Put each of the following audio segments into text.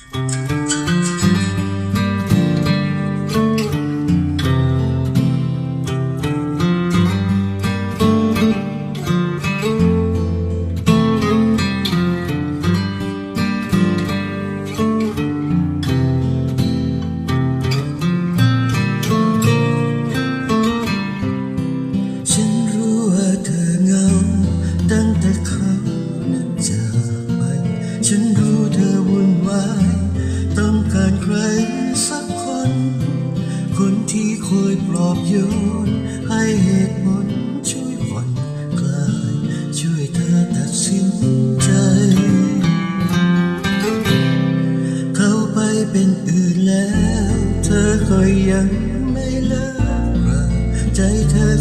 ฉั รู้เธอวุ่นวาย ต้องการใครสักคน คนที่คอยปลอบโยน ให้เหตุผลช่วยผ่อนคลาย ช่วยเธอตัดสินใจ เขาไปเป็นอื่นแล้ว เธอคอยยังไม่เลิกราใจเธอ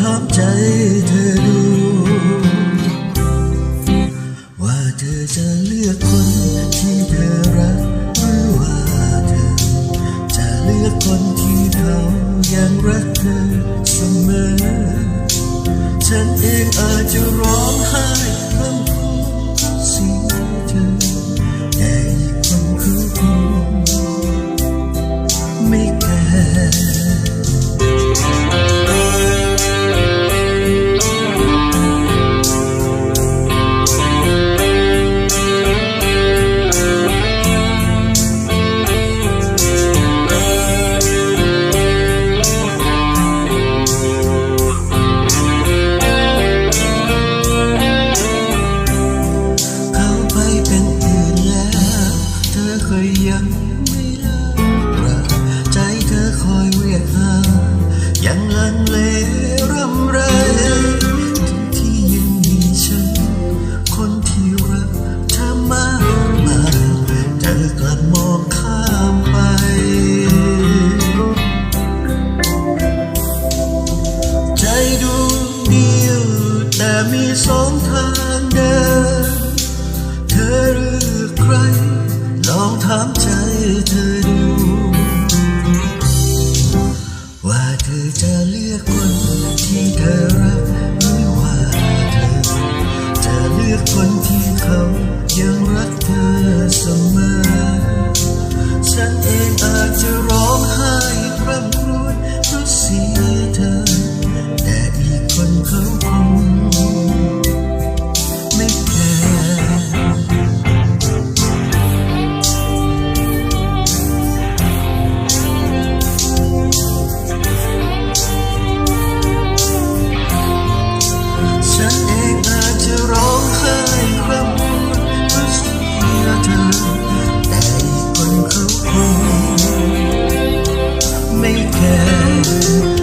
ถามใจเธอดู ว่าเธอจะเลือกคนที่เธอรักหรือว่าเธอ จะเลือกคนที่เขายังรักเธอเสมอ ฉันเองอาจจะร้องไห้ เลรำไรที่ยังมีฉัน คนที่รักเธมากมกลับมองข้ามไป ใจดูดีแต่มีสองทางเดิน เธอหรือใคร ลองถามใจเธอ เธอจะเลือกคนที่เธอรักหรือว่าเธอจะเลือกคนที่ make it.